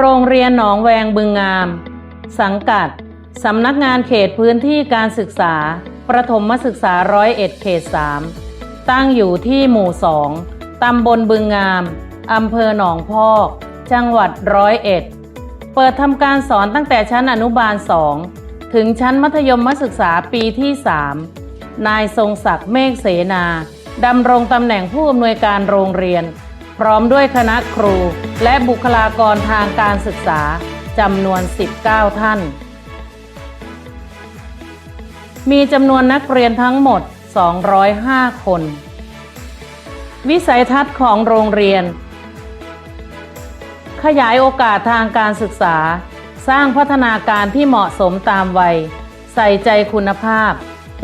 โรงเรียนหนองแวงบึงงาม สังกัด สำนักงานเขตพื้นที่การศึกษา ประถมศึกษาร้อยเอ็ดเขตสามตั้งอยู่ที่หมู่สองตำบลบึงงาม อำเภอหนองพอก จังหวัดร้อยเอ็ด เปิดทำการสอนตั้งแต่ชั้นอนุบาลสองถึงชั้นมัธยมศึกษาปีที่3นายทรงศักดิ์เมฆเสนาดำรงตำแหน่งผู้อำนวยการโรงเรียน พร้อมด้วยคณะครูและบุคลากรทางการศึกษาจำนวน 19 ท่าน มีจำนวนนักเรียนทั้งหมด 205 คน วิสัยทัศน์ของโรงเรียน ขยายโอกาสทางการศึกษา สร้างพัฒนาการที่เหมาะสมตามวัย ใส่ใจคุณภาพ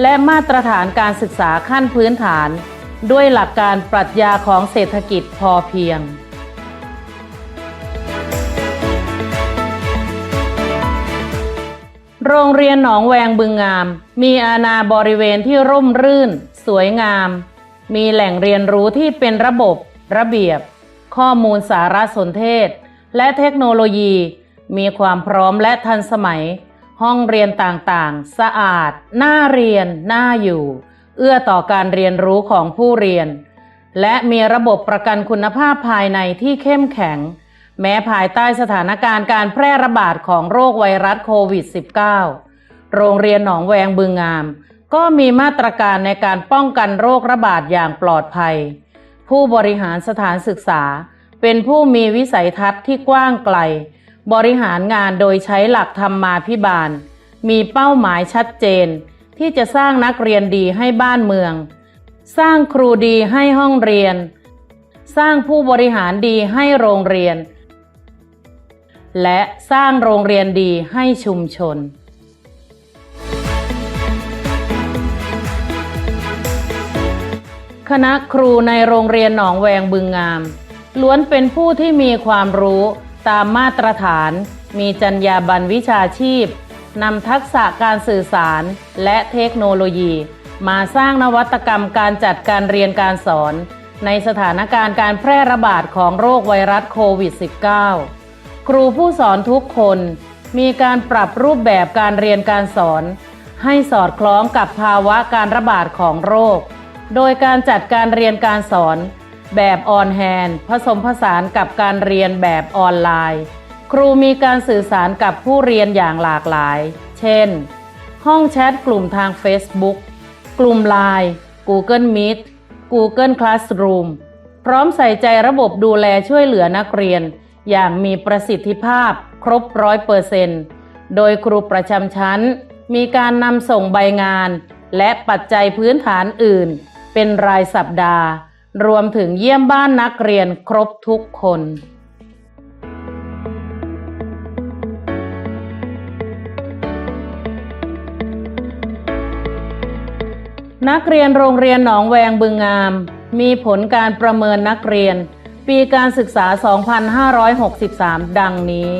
และมาตรฐานการศึกษาขั้นพื้นฐาน ด้วยหลักการปรัชญาของเศรษฐกิจพอเพียง โรงเรียนหนองแวงบึงงาม มีอาณาบริเวณที่ร่มรื่น สวยงาม มีแหล่งเรียนรู้ที่เป็นระบบ ระเบียบ ข้อมูลสารสนเทศ และเทคโนโลยี มีความพร้อมและทันสมัย ห้องเรียนต่างๆ สะอาด น่าเรียน น่าอยู่ เอื้อต่อการเรียนรู้ของผู้เรียน และมีระบบประกันคุณภาพภายในที่เข้มแข็ง แม้ภายใต้สถานการณ์การแพร่ระบาดของโรคไวรัสโควิด -19 โรงเรียนหนองแวงบึงงาม ก็มีมาตรการในการป้องกันโรคระบาดอย่างปลอดภัย ผู้บริหารสถานศึกษา เป็นผู้มีวิสัยทัศน์ที่กว้างไกล บริหารงานโดยใช้หลักธรรมมาภิบาล มีเป้าหมายชัดเจน ที่จะสร้างนักเรียนดีให้บ้านเมือง สร้างครูดีให้ห้องเรียน สร้างผู้บริหารดีให้โรงเรียน และสร้างโรงเรียนดีให้ชุมชนคณะครูในโรงเรียนหนองแวงบึงงาม ล้วนเป็นผู้ที่มีความรู้ตามมาตรฐาน มีจรรยาบรรณวิชาชีพ นำทักษะการสื่อสารและเทคโนโลยี มาสร้างนวัตกรรมการจัดการเรียนการสอน ในสถานการณ์การแพร่ระบาดของโรคไวรัสโควิด -19 ครูผู้สอนทุกคน มีการปรับรูปแบบการเรียนการสอน ให้สอดคล้องกับภาวะการระบาดของโรค โดยการจัดการเรียนการสอน แบบออนแฮนผสมผสานกับการเรียนแบบออนไลน์ ครูมีการสื่อสารกับผู้เรียนอย่างหลากหลาย เช่น ห้องแชทกลุ่มทาง Facebook กลุ่ม Line Google Meet Google Classroom พร้อมใส่ใจระบบดูแลช่วยเหลือนักเรียน อย่างมีประสิทธิภาพครบร้อยเปอร์เซนต์โดยครูประจำชั้น มีการนำส่งใบงาน และปัจจัยพื้นฐานอื่น เป็นรายสัปดาห์ รวมถึงเยี่ยมบ้านนักเรียนครบทุกคน นักเรียนโรงเรียนหนองแวงบึงงาม มีผลการประเมินนักเรียน ปีการศึกษา 2563 ดังนี้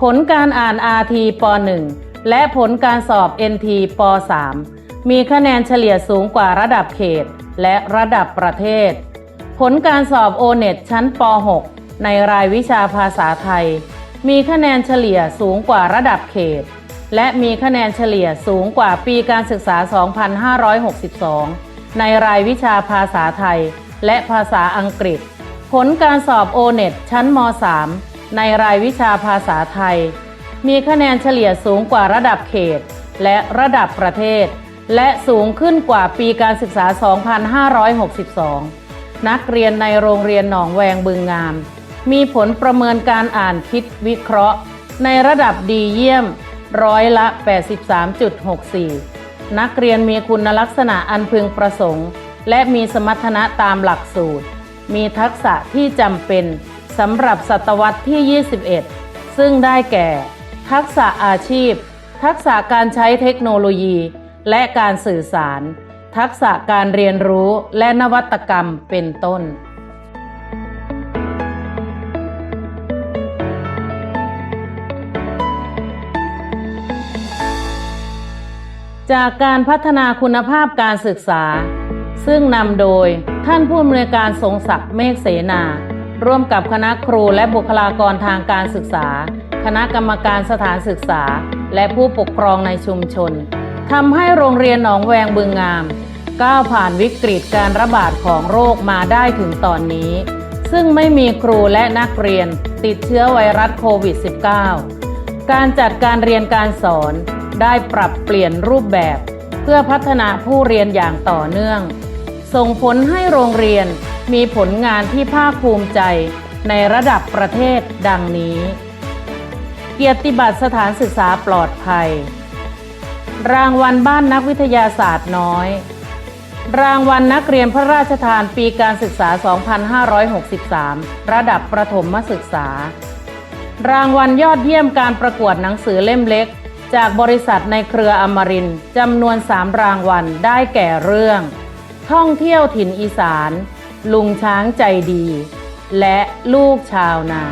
ผลการอ่าน RT ป .1 และผลการสอบ NT ป .3 มีคะแนนเฉลี่ยสูงกว่าระดับเขตและระดับประเทศ ผลการสอบ O-NET ชั้นป .6 ในรายวิชาภาษาไทย มีคะแนนเฉลี่ยสูงกว่าระดับเขต และมีคะแนนเฉลี่ยสูงกว่าปีการศึกษา 2562 ในรายวิชาภาษาไทย และภาษาอังกฤษ ผลการสอบ O-NET ชั้นม .3 ในรายวิชาภาษาไทย มีคะแนนเฉลี่ยสูงกว่าระดับเขต และระดับประเทศ และสูงขึ้นกว่าปีการศึกษา 2562 นักเรียนในโรงเรียนหนองแวงบึงงาม มีผลประเมินการอ่านคิดวิเคราะห์ ในระดับดีเยี่ยม ร้อยละ 83.64 นักเรียนมีคุณลักษณะอันพึงประสงค์ และมีสมรรถนะตามหลักสูตร มีทักษะที่จำเป็นสำหรับศตวรรษที่ 21 ซึ่งได้แก่ ทักษะอาชีพ ทักษะการใช้เทคโนโลยี และการสื่อสาร ทักษะการเรียนรู้และนวัตกรรมเป็นต้น จากการพัฒนาคุณภาพการศึกษา ซึ่งนำโดยท่านผู้อำนวยการทรงศักดิ์เมฆเสนา ร่วมกับคณะครูและบุคลากรทางการศึกษา คณะกรรมการสถานศึกษา และผู้ปกครองในชุมชนทำให้โรงเรียนหนองแวงบึงงาม ก้าวผ่านวิกฤตการระบาดของโรคมาได้ถึงตอนนี้ ซึ่งไม่มีครูและนักเรียนติดเชื้อไวรัสโควิด -19 การจัดการเรียนการสอน ได้ปรับเปลี่ยนรูปแบบ เพื่อพัฒนาผู้เรียนอย่างต่อเนื่อง ส่งผลให้โรงเรียนมีผลงานที่ภาคภูมิใจในระดับประเทศดังนี้ เกียรติบัตรสถานศึกษาปลอดภัย รางวัลบ้านนักวิทยาศาสตร์น้อย รางวัลนักเรียนพระราชทานปีการศึกษา 2563 ระดับประถมศึกษา รางวัลยอดเยี่ยมการประกวดหนังสือเล่มเล็ก จากบริษัทในเครืออมรินจำนวน 3 รางวัลได้แก่เรื่อง ท่องเที่ยวถิ่นอีสาน ลุงช้างใจดี และลูกชาวนา